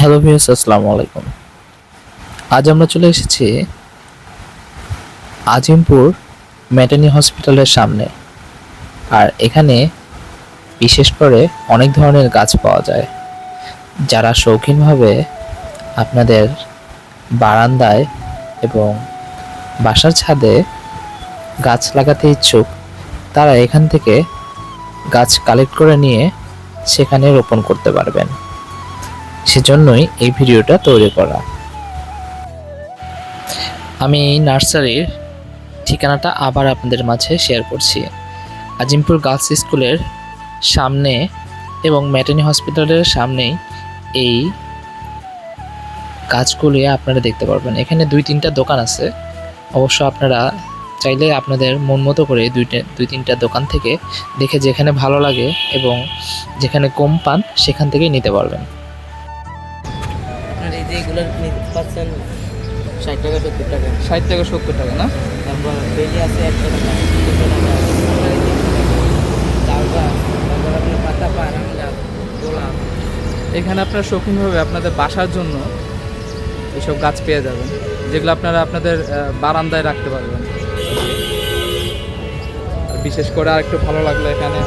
Hello views আসসালামু আলাইকুম। আজ আমরা চলে এসেছি আজিমপুর ম্যাটানি হসপিটালের সামনে। আর এখানে বিশেষ করে অনেক ধরনের গাছ পাওয়া যায়, যারা শৌখিনভাবে আপনাদের বারান্দায় এবং বাসার ছাদে গাছ লাগাতে ইচ্ছুক, তারা এখান থেকে গাছ কালেক্ট করে নিয়ে সেখানে রোপণ করতে পারবেন। সেজন্যই এই ভিডিওটা তৈরি করা। আমি এই নার্সারির ঠিকানাটা আবার আপনাদের মাঝে শেয়ার করছি। আজিমপুর গার্লস স্কুলের সামনে এবং ম্যাটানি হসপিটালের সামনেই এই গাছগুলি আপনারা দেখতে পারবেন। এখানে দুই তিনটা দোকান আছে। অবশ্য আপনারা চাইলে আপনাদের মন মতো করে দুইটা দুই তিনটা দোকান থেকে দেখে যেখানে ভালো লাগে এবং যেখানে কম পান সেখান থেকেই নিতে পারবেন। যে পাচ্ছেন? ষাট টাকা সত্তর টাকা। ষাট থেকে সত্তর টাকা না? তারপর বেলি আছে একশো টাকা দুশো টাকা টাকা। পাতা গোলাপ এখানে আপনারা শৌখিনভাবে আপনাদের বাসার জন্য এসব গাছ পেয়ে যাবেন যেগুলো আপনারা আপনাদের বারান্দায় রাখতে পারবেন। আর বিশেষ করে আরেকটু ভালো লাগল এখানে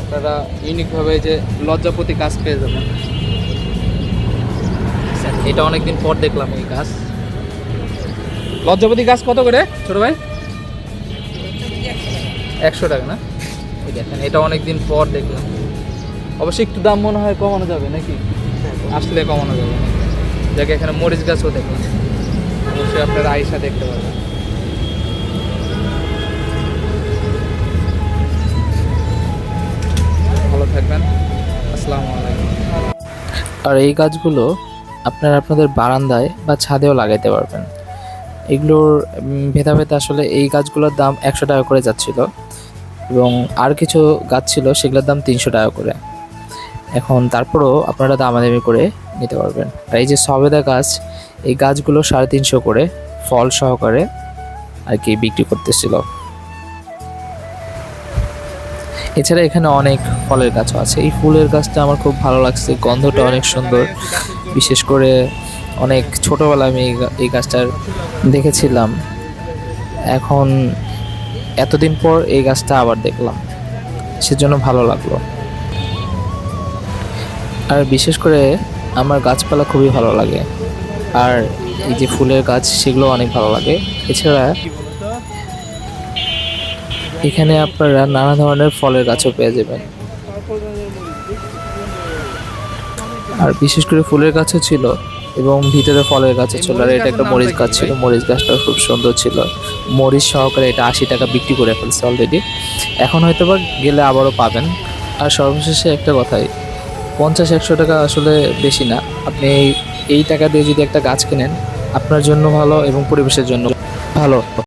আপনারা ইউনিকভাবে যে লজ্জাপতি গাছ পেয়ে যাবেন। এটা অনেকদিন পর দেখলাম এই গাছ। লজ্জাপতি গাছ কত করে? ছোট ভাই? একশো টাকা না? এই দেখেন এটা অনেকদিন পর দেখলাম। অবশ্যই একটু দাম মনে হয় কমানো যাবে নাকি? আসলে কমানো যাবে যাকে এখানে মরিচ গাছও দেখলাম। অবশ্যই আপনারা আয়সা দেখতে পাবেন ভালো থাকবেন। আসসালামু আলাইকুম। আর এই গাছগুলো আপনারা আপনাদের বারান্দায় বা ছাদেও লাগাইতে পারবেন। এগুলোর ভেদা ভেদা আসলে এই গাছগুলোর দাম একশো টাকা করে যাচ্ছিল এবং আর কিছু গাছ ছিল সেগুলোর দাম তিনশো টাকা করে। এখন তারপরও আপনারা দামাদামি করে নিতে পারবেন। আর এই যে সবেদা গাছ, এই গাছগুলো সাড়ে তিনশো করে ফল সহকারে আর কি বিক্রি করতেছিল। এছাড়া এখানে অনেক ফলের গাছও আছে। এই ফুলের গাছটা আমার খুব ভালো লাগছে, গন্ধটা অনেক সুন্দর। বিশেষ করে অনেক ছোটোবেলায় আমি এই গাছটার দেখেছিলাম। এখন এতদিন পর এই গাছটা আবার দেখলাম। সেজন্য ভালো লাগল। আর বিশেষ করে আমার গাছপালা খুবই ভালো লাগে। আর এই যে ফুলের গাছ, সেগুলো অনেক ভালো লাগে। এছাড়া এখানে আপনারা নানা ধরনের ফলের গাছও পেয়ে যাবেন। আর বিশেষ করে ফুলের গাছও ছিল এবং ভিতরে ফলের গাছও ছিল। আর এটা একটা মরিচ গাছ ছিল মরিচ গাছটাও খুব সুন্দর ছিল। মরিচ সহকারে এটা আশি টাকা বিক্রি করে ফেলছে অলরেডি এখন হয়তো বা গেলে আবারও পাবেন। আর সর্বশেষে একটা কথাই পঞ্চাশ একশো টাকা আসলে বেশি না। আপনি এই- এই টাকা দিয়ে যদি একটা গাছ কেনেন আপনার জন্য ভালো এবং পরিবেশের জন্য ভালো।